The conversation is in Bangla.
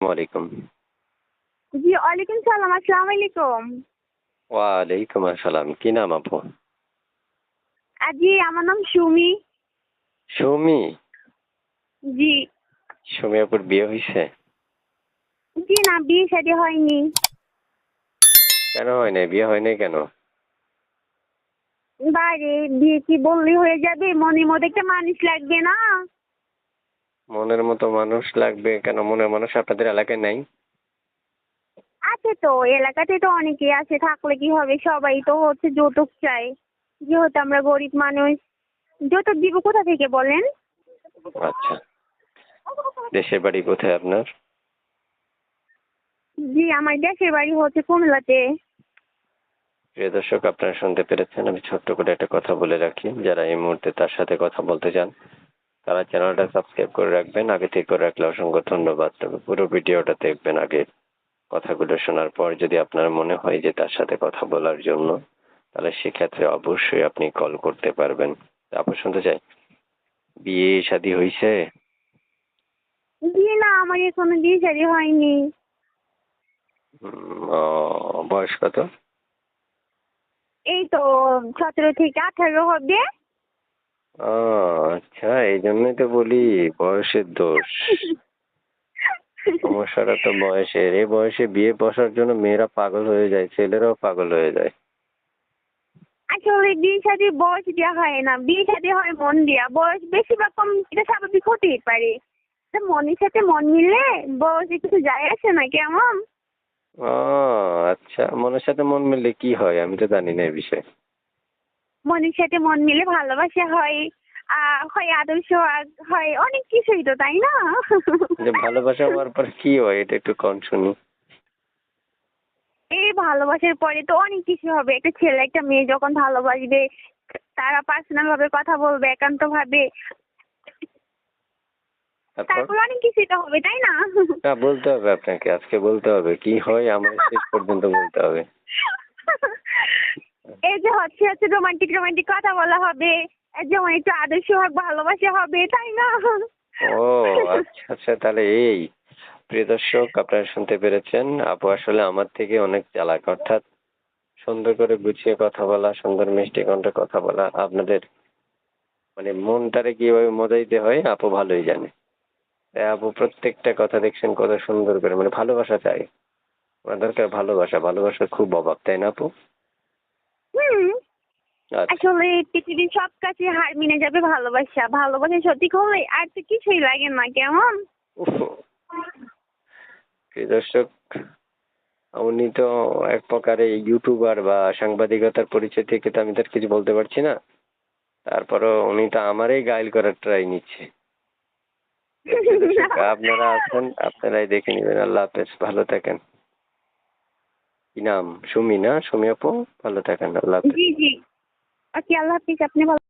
ওয়ালাইকুম জি ওয়ালাইকুম সালাম আসসালামু আলাইকুম ওয়ালাইকুম আসসালাম কি নাম আপু? জি আমার নাম সুমি। সুমি? জি। সুমি আপুর বিয়ে হয়েছে জি না বিয়ে শাদী হয়নি। কেন হয় নাই? বিয়ে হয় নাই কেন? বাইরে বিয়ে কি বললে হয়ে যাবে? মনের মধ্যে একটা মানুষ লাগবে না। মনের মতো মানুষ লাগবে কেন মনের মানুষ আপনাদের এলাকায় নাই? আছে তো এলাকাতে তো অনেকেই আছে থাকলে কি হবে? সবাই তো হচ্ছে যৌতুক চায়। যেহেতু আমরা গরিব মানুষ। যৌতুক দিব কোথা থেকে বলেন? আচ্ছা দেশের বাড়ি কোথায় আপনার? জি আমার দেশের বাড়ি হচ্ছে কুমিল্লাতে। প্রিয় দর্শক আপনারা শুনতে পেরেছেন আমি ছোট্ট করে একটা কথা বলে রাখি। যারা এই মুহূর্তে তার সাথে কথা বলতে চান তারা চ্যানেলটা সাবস্ক্রাইব করে রাখবেন। আগে থেকে করে রাখলে অসংখ্য ধন্যবাদ। তবে পুরো ভিডিওটা দেখবেন আগে কথাগুলো শোনার পর যদি আপনার মনে হয় যে তার সাথে কথা বলার জন্য তাহলে সেক্ষেত্রে অবশ্যই আপনি কল করতে পারবেন। আপু শুনতে চাই? বিয়ে শাদী হয়েছে না আমার এখনও বিয়ে শাদী হয়নি। বয়স কত? এই তো সতেরো থেকে আঠারো হবে। ও আচ্ছা এই জন্যই তো বলি বয়সের দোষ। সমস্যাটা তো বয়সের। এই বয়সে বিয়ে বসার জন্য মেয়েরা পাগল হয়ে যায় ছেলেরাও পাগল হয়ে যায়। আসলে বিয়ে শাদী বয়স দেওয়া হয় না। বিয়ে শাদী হয় মন দেওয়া বয়স বেশি বা কম এটা স্বাভাবিক হতেই পারে। মনের সাথে মন মিলে বয়সে কিছু যায় আসে না কেমন? ও আচ্ছা মনের সাথে মন মিললে কি হয়? আমি তো জানি না এই বিষয়ে। মনের সাথে মন মিলে ভালোবাসা হয় হয় আদর্শ হয় অনেক কিছুই তো তাই না? ভালোবাসা হওয়ার পর কি হয় এটা একটু কম শুনি। এই ভালোবাসার পরে তো অনেক কিছু হবে। একটা ছেলে একটা মেয়ে যখন ভালোবাসবে তারা পার্সোনাল ভাবে কথা বলবে একান্ত ভাবে। তারপর? অনেক কিছুই তো হবে তাই না? না বলতে হবে আপনাকে। আজকে বলতে হবে কি হয় আমার শেষ পর্যন্ত বলতে হবে। এই যে হচ্ছে হচ্ছে রোমান্টিক রোমান্টিক কথা বলা হবে। যেমন একটু আদর্শ হোক, ভালোবাসা হবে, তাই না? ও আচ্ছা আচ্ছা তাহলে এই। প্রিয় দর্শক, আপনারা শুনতে পেরেছেন, আপু আসলে আমার থেকে অনেক চালাক, অর্থাৎ সুন্দর করে গুছিয়ে কথা বলা, সুন্দর মিষ্টি কণ্ঠে কথা বলা, আপনাদের মানে মনটারে কীভাবে মজা দিতে হয়, আপু ভালোই জানে। আপু প্রত্যেকটা কথা দেখছেন, কত সুন্দর করে মানে ভালোবাসা চাই। আমার দরকার ভালোবাসা, ভালোবাসার খুব অভাব, তাই না আপু? হুম। আচ্ছা। আসলে পৃথিবীর সব কাছে হার মেনে যাবে ভালোবাসা। ভালোবাসা সত্যি হলে আর তো কিছুই লাগে না কেমন? দর্শক উনি তো এক প্রকারে ইউটিউবার বা সাংবাদিকতার পরিচয় থেকে তো আমি তার কিছু বলতে পারছি না। তারপরও উনি তো আমারই গাইল করার ট্রাই নিচ্ছে। আপনারা আছেন আপনারাই দেখে নেবেন। আল্লাহ হাফেজ ভালো থাকেন। কি নাম? সুমি না সুমি আপু ভালো থাকেন, আল্লাহ হাফেজ। জি জি। আচ্ছা আল্লাহ হাফিজ, আপনি ভালো